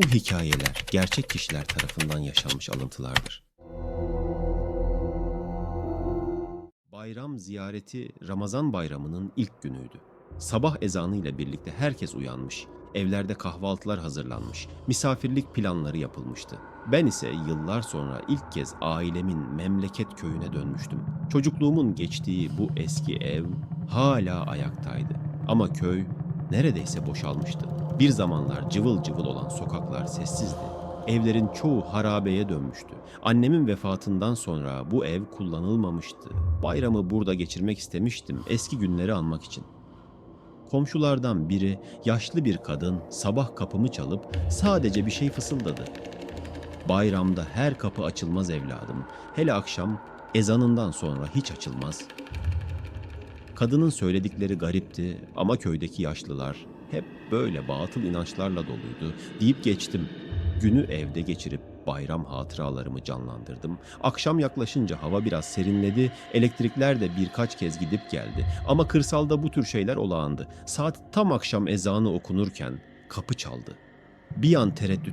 hikayeler gerçek kişiler tarafından yaşanmış alıntılardır. Bayram ziyareti Ramazan bayramının ilk günüydü. Sabah ezanı ile birlikte herkes uyanmış. Evlerde kahvaltılar hazırlanmış. Misafirlik planları yapılmıştı. Ben ise yıllar sonra ilk kez ailemin memleket köyüne dönmüştüm. Çocukluğumun geçtiği bu eski ev hala ayaktaydı. Ama köy neredeyse boşalmıştı. Bir zamanlar cıvıl cıvıl olan sokaklar sessizdi. Evlerin çoğu harabeye dönmüştü. Annemin vefatından sonra bu ev kullanılmamıştı. Bayramı burada geçirmek istemiştim eski günleri anmak için. Komşulardan biri yaşlı bir kadın sabah kapımı çalıp sadece bir şey fısıldadı. Bayramda her kapı açılmaz evladım. Hele akşam ezanından sonra hiç açılmaz. Kadının söyledikleri garipti ama köydeki yaşlılar hep böyle batıl inançlarla doluydu deyip geçtim. Günü evde geçirip bayram hatıralarımı canlandırdım. Akşam yaklaşınca hava biraz serinledi, elektrikler de birkaç kez gidip geldi. Ama kırsalda bu tür şeyler olağandı. Saat tam akşam ezanı okunurken kapı çaldı. Bir an tereddüt